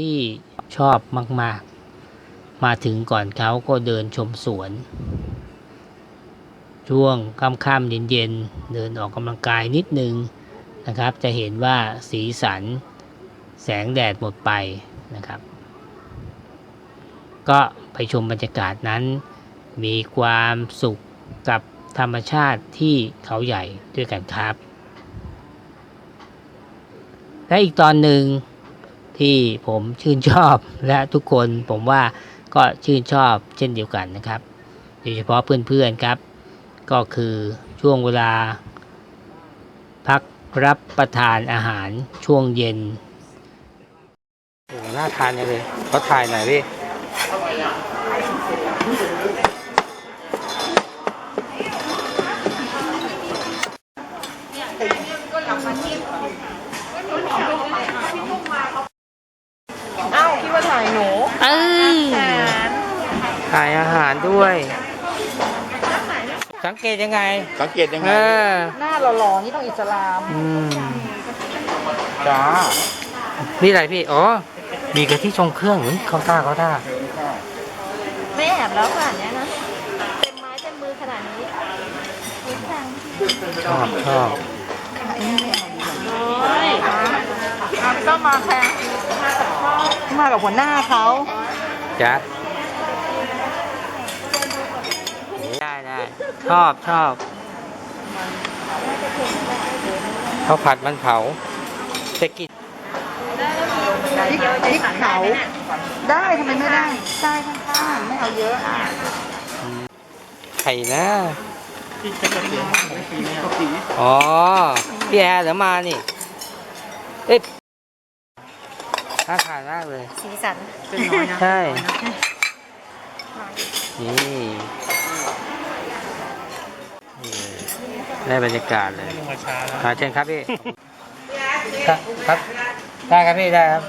ที่ชอบมาก ๆ มาถึงก่อนเขาก็เดินชมสวน ช่วงค่ำๆเย็นๆเดินออกกำลังกายนิดนึงนะครับ จะเห็นว่าสีสันแสงแดดหมดไปนะครับ ก็ไปชมบรรยากาศนั้น มีความสุขกับธรรมชาติที่เขาใหญ่ด้วยกันครับ และอีกตอนหนึ่ง ที่ผมชื่นชอบและทุกคนผมว่าก็ชื่นชอบเช่นเดียวกันนะครับโดยเฉพาะเพื่อนๆครับ ก็คือช่วงเวลา พักรับประทานอาหารช่วงเย็นโอ้น่าทานเลยเขาถ่ายหน่อยพี่ เอ้าพี่ว่าถ่ายหนู เอ้ย แสน ถ่ายอาหารด้วย สังเกตยังไง สังเกตยังไงเออหน้าหล่อๆนี่ต้องอิสลาม อืมจ้านี่อะไรพี่ อ๋อ มีกะทิชงเครื่องอุ๊ยเขาท่าเขาท่าไม่แอบแล้วขนาดเนี้ยนะ เต็มไม้เต็มมือขนาดนี้คุ้มจังชอบชอบโอ้ยเอาพี่ต้อมมาแพงมากับหัวหน้าเขาจ๊ะได้ได้ ชอบชอบข้าวผัดมันเผาจะกินพริกพริกเขาได้ทำไมไม่ได้ได้ข้างๆไม่เอาเยอะไข่นะอ๋อพี่แอร์เดี๋ยวมานี่เอ๊ะน่าทานมากเลย สีสันเป็นน้อยนะใช่นี่นี่ ได้บรรยากาศเลยมาเชิญครับพี่ครับครับ ได้ครับพี่ได้ครับ